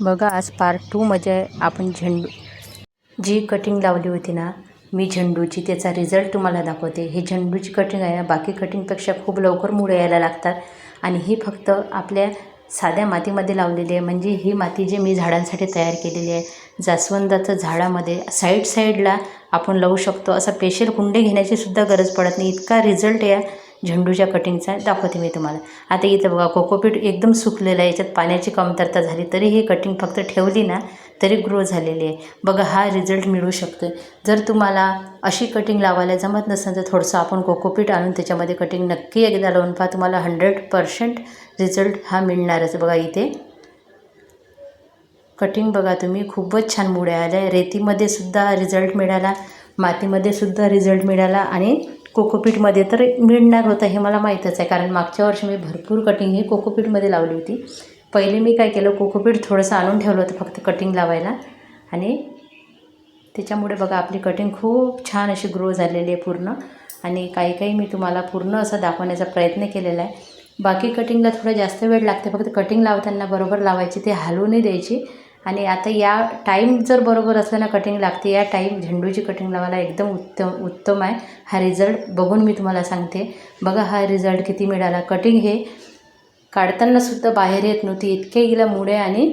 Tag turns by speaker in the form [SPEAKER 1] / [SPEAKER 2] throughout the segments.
[SPEAKER 1] बघा आज पार्ट टूमध्ये आपण झेंडू जी कटिंग लावली होती ना मी झेंडूची त्याचा रिझल्ट तुम्हाला दाखवते. हे झेंडूची कटिंग आहे ना बाकी कटिंगपेक्षा खूप लवकर मुळे यायला लागतात. आणि ही फक्त आपल्या साध्या मातीमध्ये लावलेली आहे. म्हणजे ही माती जी मी झाडांसाठी तयार केलेली आहे जास्वंदाचं झाडामध्ये साईड साईडला आपण लावू शकतो. असा स्पेशल कुंडे घेण्याची सुद्धा गरज पडत नाही. इतका रिझल्ट या झेंडूच्या कटिंगचा दाखवते मी तुम्हाला. आता इथं बघा कोकोपीट एकदम सुकलेलं आहे याच्यात पाण्याची कमतरता झाली तरी ही कटिंग फक्त ठेवली ना तरी ग्रो झालेली आहे. बघा हा रिझल्ट मिळू शकतो जर तुम्हाला अशी कटिंग लावायला जमत नसेल तर थोडंसं आपण कोकोपीट आणून त्याच्यामध्ये कटिंग नक्की एकदा लावून पहा तुम्हाला हंड्रेड पर्सेंट रिझल्ट हा मिळणारच. बघा इथे कटिंग बघा तुम्ही खूपच छान मुळे आल्या. रेतीमध्ये सुद्धा रिझल्ट मिळाला मातीमध्ये सुद्धा रिझल्ट मिळाला आणि कोकोपीटमध्ये तर मिळणार होतं हे मला माहीतच आहे. कारण मागच्या वर्षी मी भरपूर कटिंग ही कोकोपीटमध्ये लावली होती. पहिले मी काय केलं कोकोपीट थोडंसं आणून ठेवलं होतं फक्त कटिंग लावायला. आणि त्याच्यामुळे बघा आपली कटिंग खूप छान अशी ग्रो झालेली आहे पूर्ण. आणि काही काही मी तुम्हाला पूर्ण असं दाखवण्याचा प्रयत्न केलेला आहे. बाकी कटिंगला थोडं जास्त वेळ लागते. फक्त कटिंग लावताना बरोबर लावायची ते हलवू नाही द्यायची. आणि आता या टाईम जर बरोबर असलं ना कटिंग लागते या टाईम झेंडूची कटिंग लावायला एकदम उत्तम उत्तम आहे. हा रिझल्ट बघून मी तुम्हाला सांगते. बघा हा रिझल्ट किती मिळाला. कटिंग हे काढतानासुद्धा बाहेर येत नव्हती इतके गेला मुळे आणि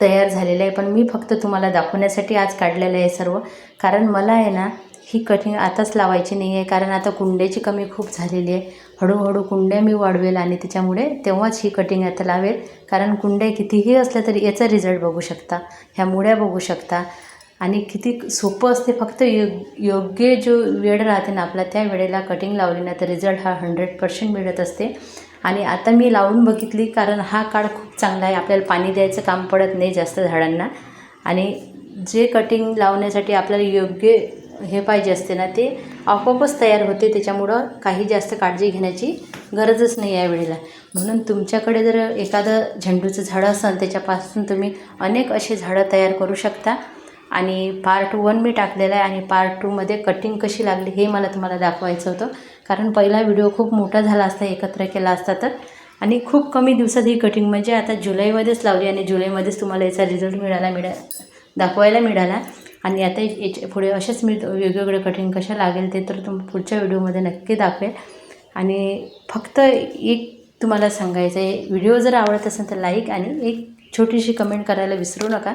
[SPEAKER 1] तयार झालेलं आहे. पण मी फक्त तुम्हाला दाखवण्यासाठी आज काढलेलं आहे सर्व. कारण मला आहे ना ही कटिंग आताच लावायची नाही आहे. कारण आता कुंड्याची कमी खूप झालेली आहे. हळूहळू कुंड्या मी वाढवेल आणि त्याच्यामुळे तेव्हाच ही कटिंग आता लावेल. कारण कुंड्या कितीही असल्या तरी याचा रिझल्ट बघू शकता. ह्या मुळ्या बघू शकता. आणि किती सोपं असते. फक्त यो योग्य जो वेळ राहते ना आपला त्या वेळेला कटिंग लावली ना तर रिझल्ट हा हंड्रेड पर्सेंट मिळत असते. आणि आता मी लावून बघितली कारण हा काळ खूप चांगला आहे. आपल्याला पाणी द्यायचं काम पडत नाही जास्त झाडांना. आणि जे कटिंग लावण्यासाठी आपल्याला योग्य हे पाहिजे असते ना ते आपोआपच तयार होते. त्याच्यामुळं काही जास्त काळजी घेण्याची गरजच नाही या वेळेला. म्हणून तुमच्याकडे जर एखादं झेंडूचं झाडं असेल त्याच्यापासून तुम्ही अनेक असे झाडं तयार करू शकता. आणि पार्ट वन मी टाकलेला आहे आणि पार्ट टूमध्ये कटिंग कशी लागली हे मला तुम्हाला दाखवायचं होतं. कारण पहिला व्हिडिओ खूप मोठा झाला असता एकत्र केला असता तर. आणि खूप कमी दिवसात ही कटिंग म्हणजे आता जुलैमध्येच लावली आणि जुलैमध्येच तुम्हाला याचा रिझल्ट मिळाला मिळा दाखवायला मिळाला. आणि आता याच्यापुढे असेच मी वेगवेगळे कटिंग कशा लागेल ते तर तुम पुढच्या व्हिडिओमध्ये नक्की दाखवेल. आणि फक्त एक तुम्हाला सांगायचं आहे व्हिडिओ जर आवडत असेल तर लाईक आणि एक छोटीशी कमेंट करायला विसरू नका.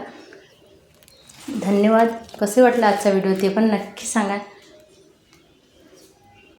[SPEAKER 1] धन्यवाद. कसे वाटलं आजचा व्हिडिओ ते पण नक्की सांगा.